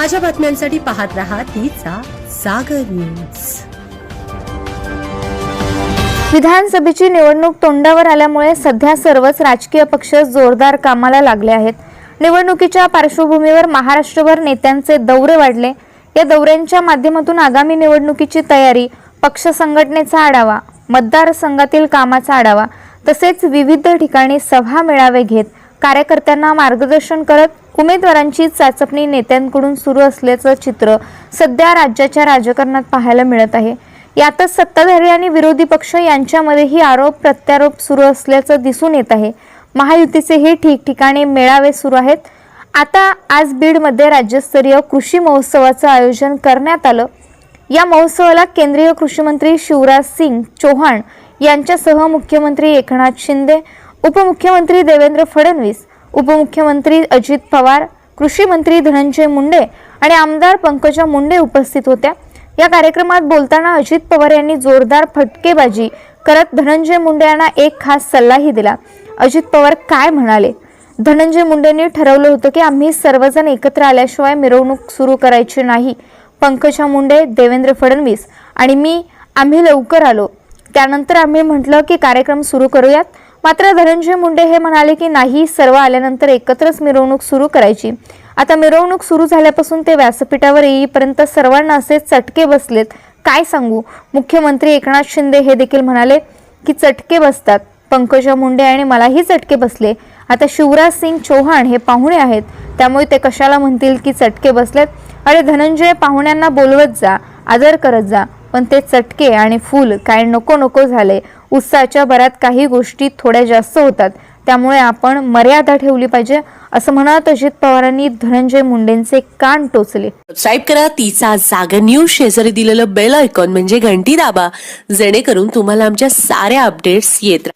ताज्या बातम्यांसाठी पाहत रहा तिचा सागर न्यूज. विधानसभेची निवडणूक तोंडावर आल्यामुळे सध्या सर्वच राजकीय पक्ष जोरदार कामाला लागले आहेत. निवडणुकीच्या पार्श्वभूमीवर महाराष्ट्रभर नेत्यांचे दौरे वाढले. या दौऱ्यांच्या माध्यमातून आगामी निवडणुकीची तयारी पक्ष संघटनेचा आढावा मतदारसंघातील कामाचा आढावा तसेच विविध ठिकाणी सभा मेळावे घेत कार्यकर्त्यांना मार्गदर्शन करत उमेदवारांची चाचपणी नेत्यांकडून सुरू असल्याचं चित्र सध्या राज्याच्या राजकारणात पाहायला मिळत आहे. यातच सत्ताधारी आणि विरोधी पक्ष यांच्यामध्येही आरोप प्रत्यारोप सुरू असल्याचं दिसून येत आहे. महायुतीचेही ठिकठिकाणी मेळावे सुरू आहेत. आता आज बीडमध्ये राज्यस्तरीय कृषी महोत्सवाचं आयोजन करण्यात आलं. या महोत्सवाला केंद्रीय कृषी मंत्री शिवराज सिंग चौहान यांच्यासह मुख्यमंत्री एकनाथ शिंदे उपमुख्यमंत्री देवेंद्र फडणवीस उपमुख्यमंत्री अजित पवार कृषी मंत्री धनंजय मुंडे आणि आमदार पंकजा मुंडे उपस्थित होत्या. या कार्यक्रमात बोलताना अजित पवार यांनी जोरदार फटकेबाजी करत धनंजय मुंडे यांना एक खास सल्लाही दिला. अजित पवार काय म्हणाले? धनंजय मुंडेंनी ठरवलं होतं की आम्ही सर्वजण एकत्र आल्याशिवाय मिरवणूक सुरू करायची नाही. पंकजा मुंडे देवेंद्र फडणवीस आणि मी आम्ही लवकर आलो. त्यानंतर आम्ही म्हटलं की कार्यक्रम सुरू करूयात. मात्र धनंजय मुंडे हे म्हणाले की नाही सर्व आल्यानंतर एकत्रच मिरवणूक सुरू करायची. आता मिरवणूक सुरू झाल्यापासून ते व्यासपीठावर येईपर्यंत सर्वांना असे चटके बसलेत. काय सांगू? मुख्यमंत्री एकनाथ शिंदे हे देखील म्हणाले की चटके बसतात. पंकजा मुंडे आणि मलाही चटके बसले. आता शिवराज सिंग चौहान हे पाहुणे आहेत. त्यामुळे ते कशाला म्हणतील की चटके बसलेत? अरे धनंजय पाहुण्यांना बोलवत जा आदर करत जा. पण ते चटके आणि फूल काय नको नको झाले. उत्साहाच्या भरात काही गोष्टी थोड्या जास्त होतात. त्यामुळे आपण मर्यादा ठेवली पाहिजे असं म्हणत अजित पवारांनी धनंजय मुंडेंचे कान टोचले. सबस्क्राईब करा तिचा जाग न्यूज शेजारी दिलेलं बेल आयकॉन म्हणजे घंटी दाबा. जेणेकरून तुम्हाला आमच्या साऱ्या अपडेट्स येत